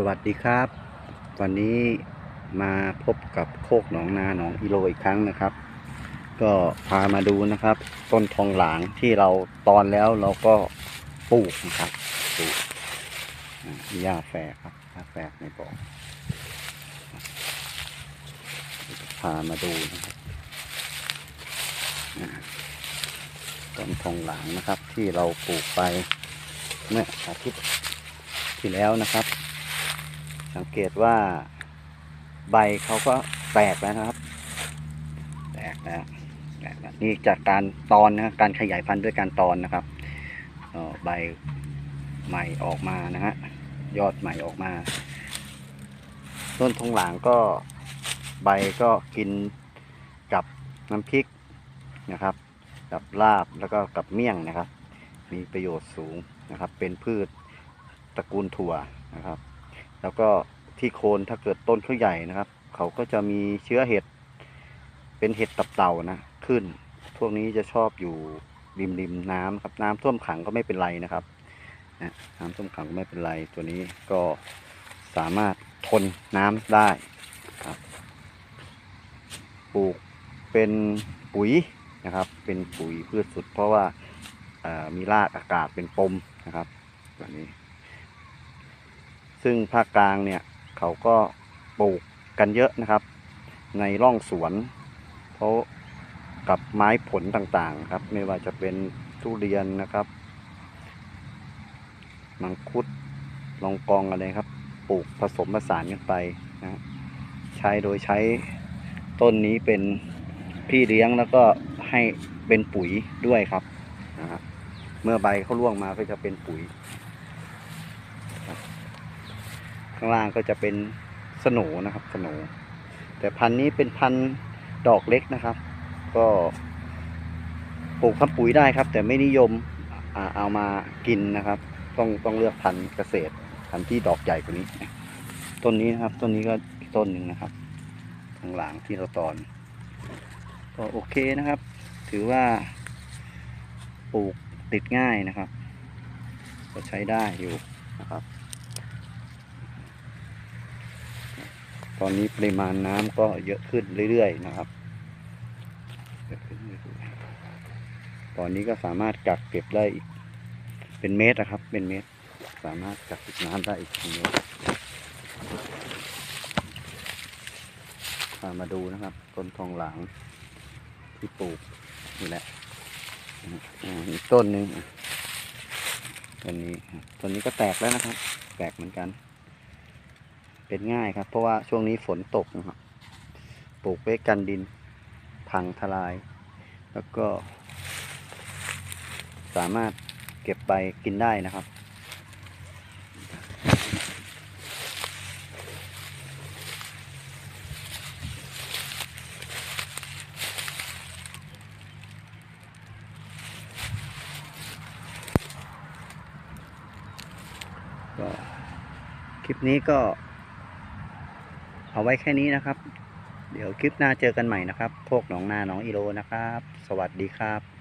สวัสดีครับ วันนี้มาพบกับโคกหนองนาหนองอีโลอีกครั้งนะครับ ก็พามาดูนะครับ ต้นทองหลางที่เราตอนแล้วเราก็ปลูกนะครับปลูกหญ้าแฝกครับหญ้าแฝกในบ่อพามาดูนะครับต้นทองหลางนะครับที่เราปลูกไปเมื่ออาทิตย์ที่แล้วนะครับ สังเกตว่าใบเขาก็แตกแล้วนะครับ แตกแล้วแตกแล้วนี่จากการตอนนะการขยายพันธุ์ด้วยการตอนนะครับใบใหม่ออกมานะฮะยอดใหม่ออกมา ต้นทงหลางก็ใบก็กินกับน้ำพริกนะครับ กับลาบแล้วก็กับเมี่ยงนะครับ มีประโยชน์สูงนะครับ เป็นพืชตระกูลถั่วนะครับ แล้วก็ที่โคนถ้าเกิดต้นเขาใหญ่นะครับ เขาก็จะมีเชื้อเห็ดเป็นเห็ดตับเต่านะขึ้น พวกนี้จะชอบอยู่ริมริมน้ำครับน้ำท่วมขังก็ไม่เป็นไรนะครับนะน้ำท่วมขังก็ไม่เป็นไรตัวนี้ก็สามารถทนน้ำได้ครับปลูกเป็นปุ๋ยนะครับ เป็นปุ๋ยพืชสุด เพราะว่ามีรากอากาศเป็นปมนะครับตัวนี้ ซึ่งภาคกลางเนี่ยเขาก็ปลูกกันเยอะนะครับ ในร่องสวนเพราะกับไม้ผลต่างๆครับ ไม่ว่าจะเป็นทุเรียนนะครับมังคุดลองกองอะไรครับ ปลูกผสมผสานกันไปนะใช้โดยใช้ต้นนี้เป็นพี่เลี้ยงแล้วก็ให้เป็นปุ๋ยด้วยครับนะครับเมื่อใบเขาร่วงมาก็จะเป็นปุ๋ย ข้างล่างก็จะเป็นสโหนะครับสโหนแต่พันนี้เป็นพันดอกเล็กนะครับ ก็ปลูกทำปุ๋ยได้ครับ แต่ไม่นิยมเอามากินนะครับ ต้องต้องเลือกพันธุ์เกษตรพันธุ์ที่ดอกใหญ่กว่านี้ ต้นนี้นะครับ ต้นนี้ก็ต้นหนึ่งนะครับข้างหลังที่เราตอน ก็โอเคนะครับ ถือว่าปลูกติดง่ายนะครับ ก็ใช้ได้อยู่นะครับ ตอนนี้ปริมาณน้ำก็เยอะขึ้นเรื่อยๆนะครับ ตอนนี้ก็สามารถกักเก็บได้อีก เป็นเมตรนะครับ เป็นเมตร สามารถกักเก็บน้ำได้อีกเป็นเมตรพามาดูนะครับต้นทองหลางที่ปลูกนี่แหละอีกต้นหนึ่งต้นนี้ต้นนี้ก็แตกแล้วนะครับ แตกเหมือนกัน เป็นง่ายครับ เพราะว่าช่วงนี้ฝนตกนะครับปลูกไว้กันดินพังทลาย แล้วก็ สามารถเก็บไปกินได้นะครับ ก็ คลิปนี้ก็ เอาไว้แค่นี้นะครับ เดี๋ยวคลิปหน้าเจอกันใหม่นะครับพวกหนองนาหนองอีโลนะครับ สวัสดีครับ